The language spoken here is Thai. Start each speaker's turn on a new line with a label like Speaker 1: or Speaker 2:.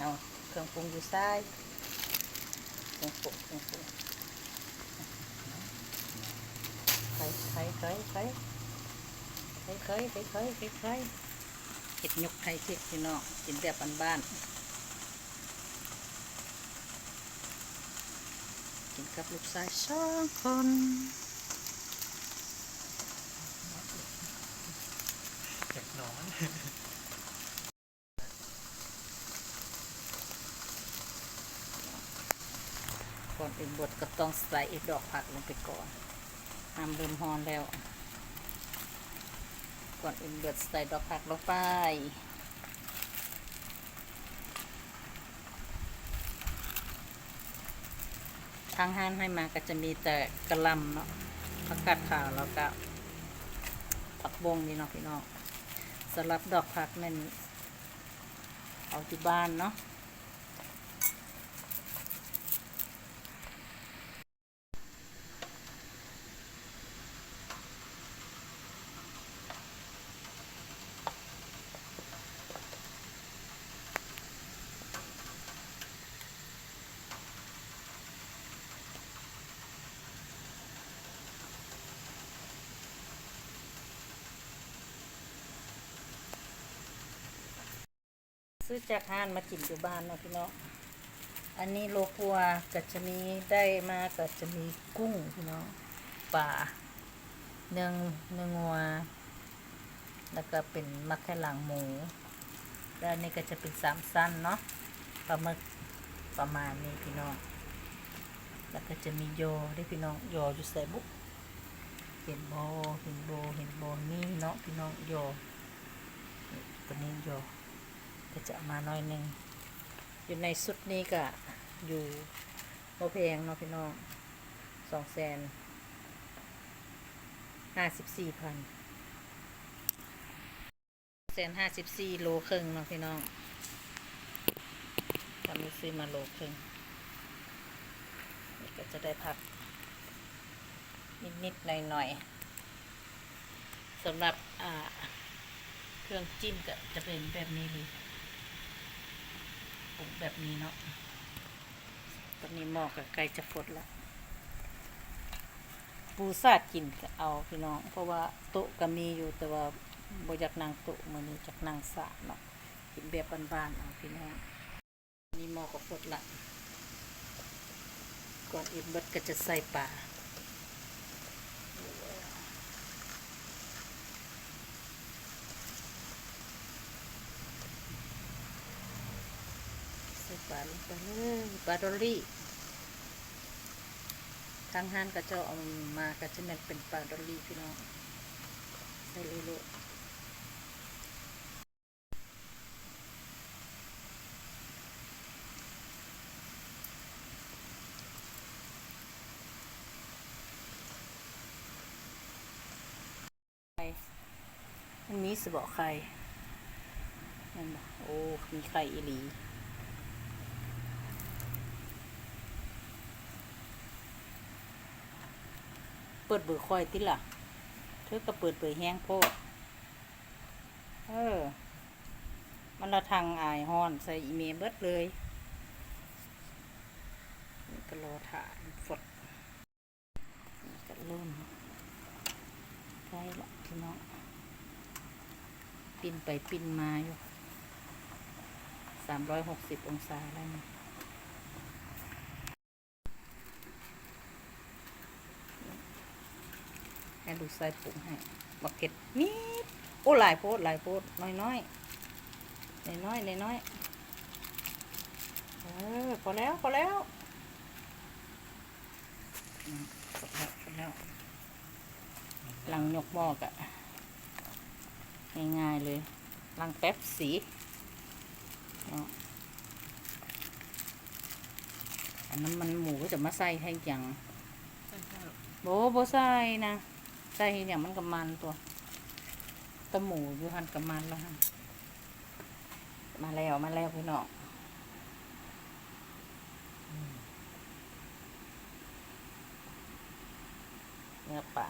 Speaker 1: เอาเครื่องปรุงอยู่ซ้ายเครื่องปรุงเครื่องปรุงไข่ไข่ไข่ไข่ไข่ไข่ไข่ไข่ไข่ไข่เห็ดยกไข่เค็ดพี่น้องกินแบบบ้านๆกินกับลูกชายสองคน
Speaker 2: เด็กนอย
Speaker 1: ก่อนอื่นบดก็ต้องใส่ดอกผักลงไปก่อนน้ำเริ่มฮอนแล้ว ก่อนอื่นเบิดใส่ดอกผักลงไปทางห้านให้มาก็จะมีแต่กระลำเนาะผักกาดขาวแล้วก็ผักบงนี่เนาะพี่น้องสำหรับดอกผักนั่นเอาที่บ้านเนาะ ซื้อจากห้านมากินอยู่บ้านเนาะพี่น้องอันนี้โลกัวก็จะมีได้มาก็จะมีกุ้งพี่น้องป่าเนืองเนืองงัวแล้วก็เป็นมักไข่หลังหมูแล้วนนี้ก็จะเป็นสามสั้นเนาะปลาหมึกประมาณนี้พี่น้อง แล้วก็จะมีโยได้พี่น้องโยอยู่ใส่บุกเห็นโบเห็นโบเห็นโบนี่เนาะพี่น้องโยตัวนี้โย ก็จะเอามาหน้อยหนึ่งอยู่ในสุดนี้ก็อยู่โมเพงเนาะพี่น้องสองแสนห้าสิบสี่พันแสนห้าสิบสี่โลครึ่งเนาะพี่น้องตอนนี้ซื้อมาโลครึ่งนี่ก็จะได้พัก นิดๆหน่อยๆสำหรับอ่าเครื่องจิ้มก็จะเป็นแบบนี้เลย แบบนี้เนาะ ตอนนี้หมอกับไก่จะฟดแล้วปูซาดกินก็เอาพี่น้อง เพราะว่าโต๊ะก็มีอยู่แต่ว่าบอยากนั่งโต๊ะมือนี้จากนั่งสาเนาะกินแบบบ้านๆเอาพี่น้อง นี่หมอก็ฟดละก่อนอื่นเบิดก็จะใส่ปลา ใส่ปลาลง ไปเลยปลาดอลลี่ทางห้านก็จะเอามาก็จะแม่นเป็นปลาดอลลี่พี่น้องใส่เลยลูกไข่มันมีสบอกไข่นั่นบ่โอ้ มีไข่อีหลี เปิดเบอร์คอยติล่ะ เธอก็เปิดเบอร์แห้งโพดเออ มันละทางอายฮอนใส่อีเมลเบิดเลยก็รอถ่านฝดก็เริ่มใกล้ละพี่น้อง ปิ้นไปปิ้นมาอยู่สามร้อยหกสิบองศาแล้วนี่ ให้ดูไส้ปรุงให้บักเก็ตนิดโอ้หลายโพดหลายโพดน้อยน้อยน้อยน้อยน้อยน้อยเออพอแล้วพอแล้วอืมพอแล้วพอแล้วลังยกหม้อกะง่ายๆเลยลังแป๊บสีเนาะอันนั้นมันหมูก็จะมาใส่ให้อย่างโบโบใส่นะ ใส่อย่างมันกับมันตัวตะหมูอยู่หันกับมันแล้วฮะมาแล้วมาแล้วพี่น้องอืมเนื้อปลา